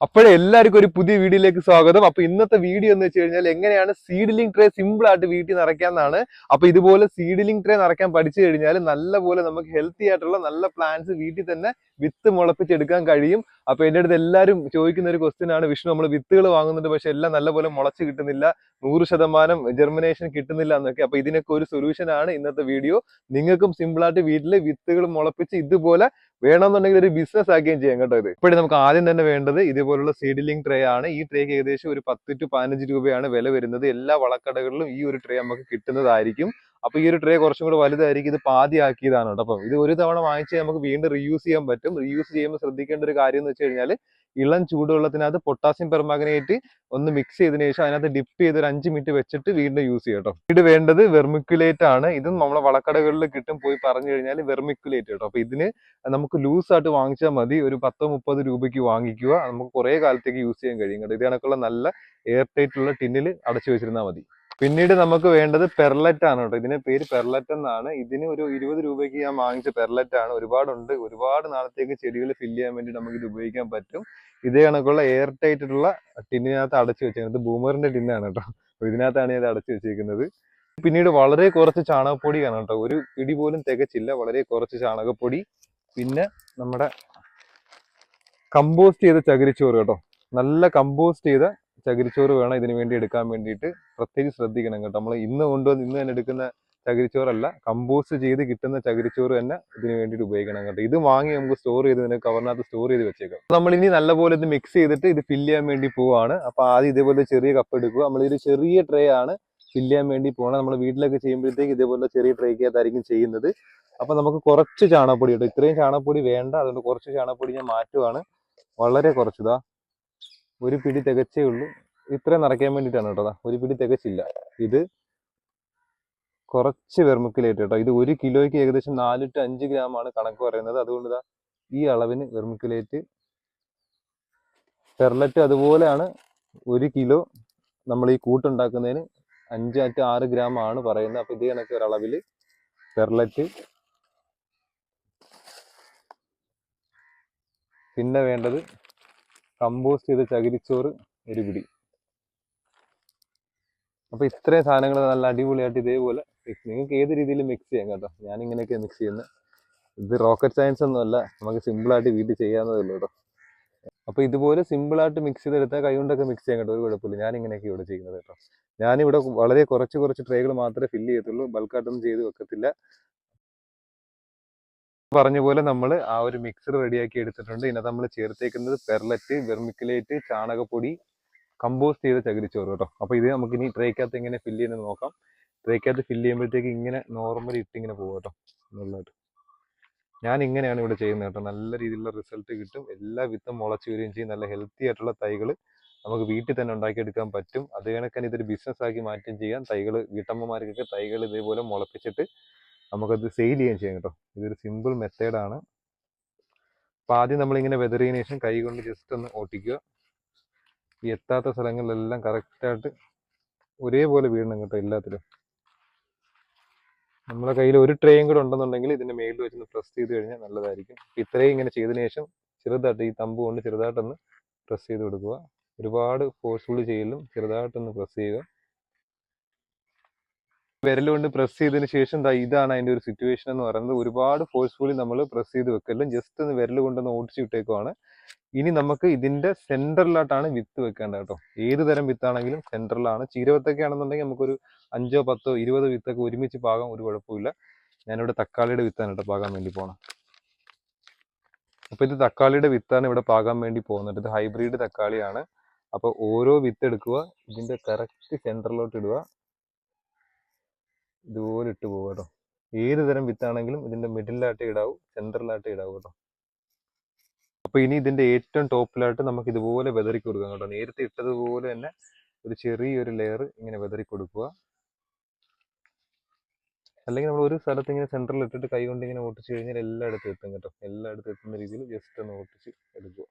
അപ്പോഴേ എല്ലാവർക്കും ഒരു പുതിയ വീഡിയോയിലേക്ക് സ്വാഗതം. അപ്പൊ ഇന്നത്തെ വീഡിയോ എന്ന് വെച്ച് കഴിഞ്ഞാൽ എങ്ങനെയാണ് സീഡ്ലിംഗ് ട്രേ സിമ്പിൾ ആയിട്ട് വീട്ടിൽ നിറയ്ക്കാന്നാണ് അപ്പൊ ഇതുപോലെ സീഡ്ലിംഗ് ട്രേ നിറയ്ക്കാൻ പഠിച്ചു കഴിഞ്ഞാൽ നല്ലപോലെ നമുക്ക് ഹെൽത്തി ആയിട്ടുള്ള നല്ല പ്ലാന്റ്സ് വീട്ടിൽ തന്നെ വിത്ത് മുളപ്പിച്ചെടുക്കാൻ കഴിയും. അപ്പൊ എന്റെ അടുത്ത് എല്ലാവരും ചോദിക്കുന്ന ഒരു ക്വസ്റ്റ്യൻ ആണ് വിഷ്ണു നമ്മൾ വിത്തുകൾ വാങ്ങുന്നുണ്ട് പക്ഷെ എല്ലാം നല്ലപോലെ മുളച്ച് കിട്ടുന്നില്ല നൂറ് ശതമാനം ജെർമിനേഷൻ കിട്ടുന്നില്ല എന്നൊക്കെ. അപ്പൊ ഇതിനൊക്കെ ഒരു സൊല്യൂഷൻ ആണ് ഇന്നത്തെ വീഡിയോ നിങ്ങൾക്കും സിമ്പിൾ ആയിട്ട് വീട്ടിൽ വിത്തുകൾ മുളപ്പിച്ച് ഇതുപോലെ വേണമെന്നുണ്ടെങ്കിൽ ഒരു ബിസിനസ് ആക്കുകയും ചെയ്യാം കേട്ടോ ഇത്. ഇപ്പോഴും നമുക്ക് ആദ്യം തന്നെ വേണ്ടത് ഇതുപോലുള്ള സീഡിലിംഗ് ട്രേ ആണ്. ഈ ട്രേക്ക് ഏകദേശം ഒരു പത്ത് ടു പതിനഞ്ച് രൂപയാണ് വില വരുന്നത്. എല്ലാ വളക്കടകളിലും ഈ ഒരു ട്രേ നമുക്ക് കിട്ടുന്നതായിരിക്കും. അപ്പൊ ഈ ഒരു ട്രേ കുറച്ചും കൂടെ വലുതായിരിക്കും. ഇത് പാതി ആക്കിയതാണ് കേട്ടോ. അപ്പം ഇത് ഒരു തവണ വാങ്ങിച്ച് നമുക്ക് വീണ്ടും റീയൂസ് ചെയ്യാൻ പറ്റും. റീയൂസ് ചെയ്യുമ്പോൾ ശ്രദ്ധിക്കേണ്ട ഒരു കാര്യം എന്ന് വെച്ച് കഴിഞ്ഞാൽ ഇളം ചൂടുവെള്ളത്തിനകത്ത് പൊട്ടാസ്യം പെർമാഗ്നേറ്റ് ഒന്ന് മിക്സ് ചെയ്തതിനു ശേഷം അതിനകത്ത് ഡിപ്പ് ചെയ്ത് ഒരു അഞ്ച് മിനിറ്റ് വെച്ചിട്ട് വീണ്ടും യൂസ് ചെയ്യാം കേട്ടോ. ഇത് വേണ്ടത് വെർമിക്കുലേറ്റ് ആണ്. ഇതും നമ്മളെ വളക്കടകളിൽ കിട്ടും പോയി പറഞ്ഞു കഴിഞ്ഞാൽ വെർമിക്കുലേറ്റ് കേട്ടോ. അപ്പൊ ഇതിന് നമുക്ക് ലൂസ് ആയിട്ട് വാങ്ങിച്ചാൽ മതി. ഒരു പത്തോ മുപ്പത് രൂപയ്ക്ക് വാങ്ങിക്കുക. നമുക്ക് കുറെ കാലത്തേക്ക് യൂസ് ചെയ്യാൻ കഴിയും കേട്ടോ. ഇത് കണക്കുള്ള നല്ല എയർ ടൈറ്റ് ഉള്ള ടിന്നിൽ അടച്ചു വെച്ചിരുന്നാൽ മതി. പിന്നീട് നമുക്ക് വേണ്ടത് പെർലറ്റ് ആണ് കേട്ടോ. ഇതിന് പേര് പെർലറ്റ് എന്നാണ്. ഇതിന് ഒരു ഇരുപത് രൂപയ്ക്ക് ഞാൻ വാങ്ങിച്ച പെർലറ്റ് ആണ്. ഒരുപാടുണ്ട്. ഒരുപാട് നാളത്തേക്ക് ചെടികൾ ഫില്ല് ചെയ്യാൻ വേണ്ടി നമുക്ക് ഇത് ഉപയോഗിക്കാൻ പറ്റും. ഇതേ കണക്കുള്ള എയർ ടൈറ്റ് ഉള്ള ടിന്നിനകത്ത് അടച്ചു വെച്ചേക്കുന്നത്. ബൂമറിന്റെ ടിന്നാണ് കേട്ടോ. ഇതിനകത്താണ് ഇത് അടച്ചു വെച്ചേക്കുന്നത്. പിന്നീട് വളരെ കുറച്ച് ചാണകപ്പൊടിയാണ് കേട്ടോ. ഒരു പിടി പോലും തികച്ചില്ല. വളരെ കുറച്ച് ചാണകപ്പൊടി. പിന്നെ നമ്മുടെ കമ്പോസ്റ്റ് ചെയ്ത ചകിരിച്ചോറ് കേട്ടോ. നല്ല കമ്പോസ്റ്റ് ചെയ്ത ചകിരിച്ചോറ് വേണം ഇതിനു വേണ്ടി എടുക്കാൻ വേണ്ടിയിട്ട് പ്രത്യേകിച്ച് ശ്രദ്ധിക്കണം കേട്ടോ. നമ്മൾ ഇന്ന് കൊണ്ടുവന്ന് ഇന്ന് തന്നെ എടുക്കുന്ന ചകിരിച്ചോറല്ല കമ്പോസ്റ്റ് ചെയ്ത് കിട്ടുന്ന ചകിരിച്ചോറ് തന്നെ ഇതിന് വേണ്ടിയിട്ട് ഉപയോഗിക്കണം കേട്ടോ. ഇത് വാങ്ങി നമുക്ക് സ്റ്റോർ ചെയ്ത് ഇതിനെ കവറിനകത്ത് സ്റ്റോർ ചെയ്ത് വെച്ചേക്കാം. നമ്മൾ ഇനി നല്ലപോലെ ഇത് മിക്സ് ചെയ്തിട്ട് ഇത് ഫില്ല് ചെയ്യാൻ വേണ്ടി പോവാണ്. അപ്പൊ ആദ്യം ഇതേപോലെ ചെറിയ കപ്പ് എടുക്കുക. നമ്മൾ ഒരു ചെറിയ ട്രേ ആണ് ഫില്ല് ചെയ്യാൻ വേണ്ടി പോകണം നമ്മൾ വീട്ടിലൊക്കെ ചെയ്യുമ്പോഴത്തേക്ക് ഇതേപോലെ ചെറിയ ട്രേക്കകത്തായിരിക്കും ചെയ്യുന്നത്. അപ്പൊ നമുക്ക് കുറച്ച് ചാണകപ്പൊടി കേട്ടോ. ഇത്രയും ചാണകപ്പൊടി വേണ്ട. അതുകൊണ്ട് കുറച്ച് ചാണകപ്പൊടി ഞാൻ മാറ്റുവാണ്. വളരെ കുറച്ചതാ ഒരു പിടി തികച്ചേ ഉള്ളൂ. ഇത്രയും നിറയ്ക്കാൻ വേണ്ടിയിട്ടാണ് കേട്ടോ ഒരു പിടി തികച്ചില്ല. ഇത് കുറച്ച് വെർമിക്കുലേറ്റ് കേട്ടോ. ഇത് ഒരു കിലോയ്ക്ക് ഏകദേശം നാല് ടു അഞ്ച് ഗ്രാം ആണ് കണക്ക് പറയുന്നത്. അതുകൊണ്ട് ഈ അളവിന് വെർമിക്കുലേറ്റ് പെർലറ്റ് അതുപോലെയാണ് ഒരു കിലോ നമ്മൾ ഈ കൂട്ടുണ്ടാക്കുന്നതിന് അഞ്ച് ടു ആറ് ഗ്രാം ആണ് പറയുന്നത്. അപ്പൊ ഇതേ കണക്ക് ഒരളവിൽ പെർലറ്റ്. പിന്നെ വേണ്ടത് കമ്പോസ്റ്റ് ചെയ്ത ചകിരിച്ചോറ് ഒരു പിടി അപ്പൊ ഇത്രയും സാധനങ്ങൾ നല്ല അടിപൊളിയായിട്ട് ഇതേപോലെ മിക്സ് നിങ്ങൾക്ക് ഏത് രീതിയിലും മിക്സ് ചെയ്യാം കേട്ടോ. ഞാൻ ഇങ്ങനെയൊക്കെ മിക്സ് ചെയ്യുന്നത് ഇത് റോക്കറ്റ് സയൻസ് ഒന്നും അല്ല. നമുക്ക് സിമ്പിൾ ആയിട്ട് വീട്ടിൽ ചെയ്യാവുന്നതേ ഉള്ളൂ കേട്ടോ. അപ്പൊ ഇതുപോലെ സിമ്പിൾ ആയിട്ട് മിക്സ് ചെയ്തെടുത്താൽ കൈ കൊണ്ടൊക്കെ മിക്സ് ചെയ്യാൻ കേട്ടോ. ഒരു കുഴപ്പമില്ല. ഞാൻ ഇങ്ങനെയൊക്കെ ഇവിടെ ചെയ്യുന്നത് കേട്ടോ. ഞാനിവിടെ വളരെ കുറച്ച് കുറച്ച് ട്രേകൾ മാത്രമേ ഫില്ല് ചെയ്യത്തുള്ളൂ. ബൾക്കായിട്ടൊന്നും ചെയ്ത് വെക്കത്തില്ല. പറഞ്ഞ പോലെ നമ്മൾ ആ ഒരു മിക്സർ റെഡിയാക്കി എടുത്തിട്ടുണ്ട്. ഇതിനകത്ത് നമ്മൾ ചേർത്തേക്കുന്നത് പെർലറ്റ് വെർമിക്കുലേറ്റ് ചാണകപ്പൊടി കമ്പോസ്റ്റ് ചെയ്ത ചകിരിച്ചോറ് കേട്ടോ. അപ്പൊ ഇത് നമുക്ക് ഇനി ട്രേക്കകത്ത് ഇങ്ങനെ ഫില്ല് ചെയ്യുന്നത് നോക്കാം. ട്രേക്കകത്ത് ഫില്ല് ചെയ്യുമ്പോഴത്തേക്ക് ഇങ്ങനെ നോർമലി ഇട്ട് ഇങ്ങനെ പോകും കേട്ടോ. നല്ലതായിട്ട് ഞാൻ ഇങ്ങനെയാണ് ഇവിടെ ചെയ്യുന്നത് കേട്ടോ. നല്ല രീതിയിലുള്ള റിസൾട്ട് കിട്ടും. എല്ലാ വിത്തും മുളച്ച് വരികയും ചെയ്യും. നല്ല ഹെൽത്തി ആയിട്ടുള്ള തൈകൾ നമുക്ക് വീട്ടിൽ തന്നെ ഉണ്ടാക്കിയെടുക്കാൻ പറ്റും. അത് കണക്കാൻ ഇതൊരു ബിസിനസ് ആക്കി മാറ്റുകയും ചെയ്യാം. തൈകൾ വീട്ടമ്മമാർക്കൊക്കെ തൈകൾ ഇതേപോലെ മുളപ്പിച്ചിട്ട് നമുക്കത് സെയിൽ ചെയ്യാൻ ചെയ്യാം കേട്ടോ. ഇതൊരു സിമ്പിൾ മെത്തേഡാണ് അപ്പം ആദ്യം നമ്മളിങ്ങനെ വെതറിയതിനു ശേഷം കൈ കൊണ്ട് ജസ്റ്റ് ഒന്ന് ഓട്ടിക്കുക. ഈ എത്താത്ത സ്ഥലങ്ങളിലെല്ലാം കറക്റ്റായിട്ട് ഒരേപോലെ വീഴണം കേട്ടോ എല്ലാത്തിലും. നമ്മുടെ കയ്യിൽ ഒരു ട്രേയും കൂടെ ഉണ്ടെന്നുണ്ടെങ്കിൽ ഇതിന്റെ മേളിൽ വെച്ചൊന്ന് പ്രസ് ചെയ്ത് കഴിഞ്ഞാൽ നല്ലതായിരിക്കും. ഇത്രയും ഇങ്ങനെ ചെയ്തതിനു ശേഷം ചെറുതായിട്ട് ഈ തമ്പ് കൊണ്ട് ചെറുതായിട്ടൊന്ന് പ്രസ് ചെയ്ത് കൊടുക്കുക. ഒരുപാട് ഫോഴ്സ്ഫുള്ളി ചെയ്യലും ചെറുതായിട്ടൊന്ന് പ്രസ് ചെയ്യുക. വിരൽ കൊണ്ട് പ്രസ് ചെയ്തതിന് ശേഷം ദാ ഇതാണ് അതിന്റെ ഒരു സിറ്റുവേഷൻ എന്ന് പറയുന്നത്. ഒരുപാട് ഫോഴ്സ്ഫുള്ളി നമ്മൾ പ്രസ് ചെയ്ത് വെക്കലും ജസ്റ്റ് ഒന്ന് വിരൽ കൊണ്ടൊന്ന് ഓടിച്ചു വിട്ടേക്കുവാണ്. ഇനി നമുക്ക് ഇതിന്റെ സെന്ററിലായിട്ടാണ് വിത്ത് വെക്കേണ്ടത് കേട്ടോ. ഏത് തരം വിത്താണെങ്കിലും സെന്ററിലാണ് ചീരവത്തൊക്കെ ആണെന്നുണ്ടെങ്കിൽ നമുക്കൊരു അഞ്ചോ പത്തോ ഇരുപതോ വിത്തൊക്കെ ഒരുമിച്ച് പാകാം ഒരു കുഴപ്പമില്ല ഞാനിവിടെ തക്കാളിയുടെ വിത്താണ് കേട്ടോ പാകാൻ വേണ്ടി പോണം. അപ്പൊ ഇത് തക്കാളിയുടെ വിത്താണ് ഇവിടെ പാകാൻ വേണ്ടി പോകുന്നത്. ഇത് ഹൈബ്രിഡ് തക്കാളിയാണ്. അപ്പൊ ഓരോ വിത്ത് എടുക്കുക. ഇതിന്റെ കറക്റ്റ് സെന്ററിലോട്ട് ഇടുക. ഇതുപോലെ ഇട്ട് പോവുക കേട്ടോ ഏത് തരം വിത്താണെങ്കിലും ഇതിന്റെ മിഡിലായിട്ട് ഇടാവും സെന്ററിലായിട്ട് ഇടാവും കേട്ടോ അപ്പോൾ ഇനി ഇതിന്റെ ഏറ്റവും ടോപ്പിലായിട്ട് നമുക്ക് ഇതുപോലെ വെതറി കൊടുക്കാം കേട്ടോ നേരത്തെ ഇട്ടതുപോലെ തന്നെ ഒരു ചെറിയൊരു ലെയർ ഇങ്ങനെ വെതറി കൊടുക്കുക. അല്ലെങ്കിൽ നമ്മൾ ഒരു സ്ഥലത്ത് ഇങ്ങനെ സെന്ററിൽ ഇട്ടിട്ട് കൈ കൊണ്ട് ഇങ്ങനെ ഓട്ടിച്ച് കഴിഞ്ഞാൽ എല്ലായിടത്തും എത്തും കേട്ടോ എല്ലായിടത്തും എത്തുന്ന രീതിയിൽ ജസ്റ്റ് ഒന്ന് ഓട്ടിച്ച് എടുക്കുക.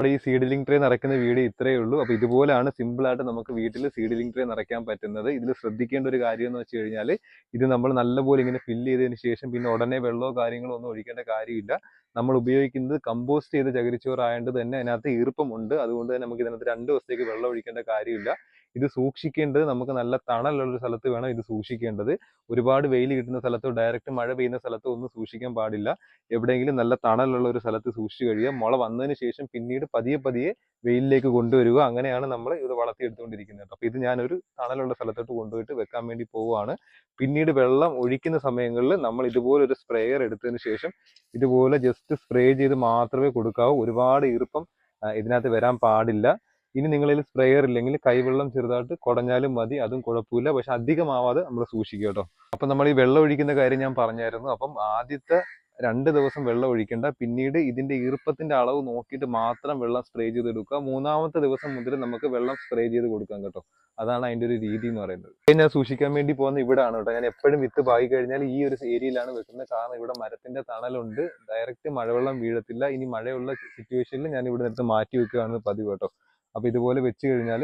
നമ്മുടെ ഈ സീഡ്ലിംഗ് ട്രേ നിറയ്ക്കുന്ന വീഡിയോ ഇത്രയേ ഉള്ളൂ. അപ്പോൾ ഇതുപോലെയാണ് സിമ്പിൾ ആയിട്ട് നമുക്ക് വീട്ടിൽ സീഡ്ലിംഗ് ട്രേ നിറയ്ക്കാൻ പറ്റുന്നത്. ഇതിൽ ശ്രദ്ധിക്കേണ്ട ഒരു കാര്യം എന്ന് വെച്ച് കഴിഞ്ഞാൽ ഇത് നമ്മൾ നല്ലപോലെ ഇങ്ങനെ ഫില്ല് ചെയ്തതിന് ശേഷം പിന്നെ ഉടനെ വെള്ളമോ കാര്യങ്ങളോ ഒന്നും ഒഴിക്കേണ്ട കാര്യമില്ല. നമ്മൾ ഉപയോഗിക്കുന്നത് കമ്പോസ്റ്റ് ചെയ്ത് ചകിരിച്ചോറായത് ആയതുകൊണ്ട് തന്നെ അതിനകത്ത് ഈർപ്പമുണ്ട് അതുകൊണ്ട് തന്നെ നമുക്ക് ഇതിനകത്ത് രണ്ട് ദിവസത്തേക്ക് വെള്ളം ഒഴിക്കേണ്ട കാര്യമില്ല. ഇത് സൂക്ഷിക്കേണ്ടത് നമുക്ക് നല്ല തണലുള്ള ഒരു സ്ഥലത്ത് വേണം ഇത് സൂക്ഷിക്കേണ്ടത്. ഒരുപാട് വെയിൽ കിട്ടുന്ന സ്ഥലത്തോ ഡയറക്റ്റ് മഴ പെയ്യുന്ന സ്ഥലത്തോ ഒന്നും സൂക്ഷിക്കാൻ പാടില്ല. എവിടെയെങ്കിലും നല്ല തണലുള്ള ഒരു സ്ഥലത്ത് സൂക്ഷിച്ചു കഴിയുക. മുള വന്നതിന് ശേഷം പിന്നീട് പതിയെ പതിയെ വെയിലിലേക്ക് കൊണ്ടുവരിക. അങ്ങനെയാണ് നമ്മൾ ഇത് വളർത്തിയെടുത്തുകൊണ്ടിരിക്കുന്നത് അപ്പൊ ഇത് ഞാനൊരു തണലുള്ള സ്ഥലത്തോട്ട് കൊണ്ടുപോയിട്ട് വെക്കാൻ വേണ്ടി പോവുകയാണ്. പിന്നീട് വെള്ളം ഒഴിക്കുന്ന സമയങ്ങളിൽ നമ്മൾ ഇതുപോലെ ഒരു സ്പ്രേയർ എടുത്തതിന് ശേഷം ഇതുപോലെ ജസ്റ്റ് സ്പ്രേ ചെയ്ത് മാത്രമേ കൊടുക്കാവൂ. ഒരുപാട് ഈർപ്പം ഇതിനകത്ത് വരാൻ പാടില്ല. ഇനി നിങ്ങളിൽ സ്പ്രേയർ ഇല്ലെങ്കിൽ കൈവെള്ളം ചെറുതായിട്ട് കുടഞ്ഞാലും മതി അതും കുഴപ്പമില്ല. പക്ഷെ അധികമാവാതെ നമ്മൾ സൂക്ഷിക്കുക കേട്ടോ. അപ്പൊ നമ്മൾ ഈ വെള്ളം ഒഴിക്കുന്ന കാര്യം ഞാൻ പറഞ്ഞായിരുന്നു. അപ്പം ആദ്യത്തെ രണ്ട് ദിവസം വെള്ളം ഒഴിക്കേണ്ട. പിന്നീട് ഇതിന്റെ ഈർപ്പത്തിന്റെ അളവ് നോക്കിയിട്ട് മാത്രം വെള്ളം സ്പ്രേ ചെയ്ത് കൊടുക്കുക മൂന്നാമത്തെ ദിവസം മുതൽ നമുക്ക് വെള്ളം സ്പ്രേ ചെയ്ത് കൊടുക്കാം കേട്ടോ. അതാണ് അതിന്റെ ഒരു രീതി എന്ന് പറയുന്നത്. ഞാൻ സൂക്ഷിക്കാൻ വേണ്ടി പോകുന്ന ഇവിടാണ് കേട്ടോ. ഞാൻ എപ്പോഴും വിത്ത് പാകി കഴിഞ്ഞാൽ ഈ ഒരു ഏരിയയിലാണ് വെക്കുന്നത്. കാരണം ഇവിടെ മരത്തിന്റെ തണലുണ്ട്. ഡയറക്റ്റ് മഴവെള്ളം വീഴത്തില്ല. ഇനി മഴയുള്ള സിറ്റുവേഷനിൽ ഞാൻ ഇവിടെ നിന്ന് മാറ്റി വെക്കുകയാണ് പതിവ് കേട്ടോ. അപ്പൊ ഇതുപോലെ വെച്ച് കഴിഞ്ഞാൽ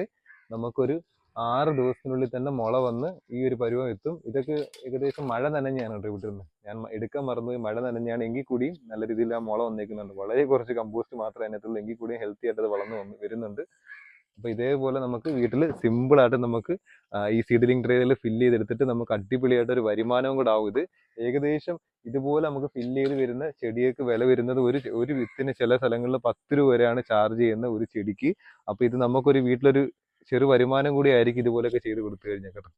നമുക്കൊരു ആറ് ദിവസത്തിനുള്ളിൽ തന്നെ മുള വന്ന് ഈ ഒരു പരുവം എത്തും. ഇതൊക്കെ ഏകദേശം മഴ നനഞ്ഞാണ് കേട്ടോ ഞാൻ എടുക്കാൻ മറന്നുപോയി. മഴ നനഞ്ഞാണ് എങ്കിൽ കൂടിയും നല്ല രീതിയിൽ ആ മുള വന്നേക്കുന്നുണ്ട്. വളരെ കുറച്ച് കമ്പോസ്റ്റ് മാത്രമേ അതിനകത്തുള്ളൂ. എങ്കിൽ കൂടിയും ഹെൽത്തി ആയിട്ട് അത് വളർന്നു വന്ന് വരുന്നുണ്ട്. അപ്പൊ ഇതേപോലെ നമുക്ക് വീട്ടിൽ സിമ്പിൾ ആയിട്ട് നമുക്ക് ഈ സീഡലിംഗ് ട്രേയിൽ ഫില്ല് ചെയ്തെടുത്തിട്ട് നമുക്ക് അടിപൊളിയായിട്ട് ഒരു വരുമാനവും കൂടെ ആവും. ഇത് ഏകദേശം ഇതുപോലെ നമുക്ക് ഫില്ല് ചെയ്ത് വരുന്ന ചെടിയൊക്കെ വില വരുന്നത് ഒരു ഒരു വിത്തിന് ചില സ്ഥലങ്ങളിൽ പത്ത് രൂപ വരെയാണ് ചാർജ് ചെയ്യുന്ന ഒരു ചെടിക്ക്. അപ്പോൾ ഇത് നമുക്കൊരു വീട്ടിലൊരു ചെറു വരുമാനം കൂടി ആയിരിക്കും ഇതുപോലെയൊക്കെ ചെയ്ത് കൊടുത്തു കഴിഞ്ഞാൽ കേട്ടോ.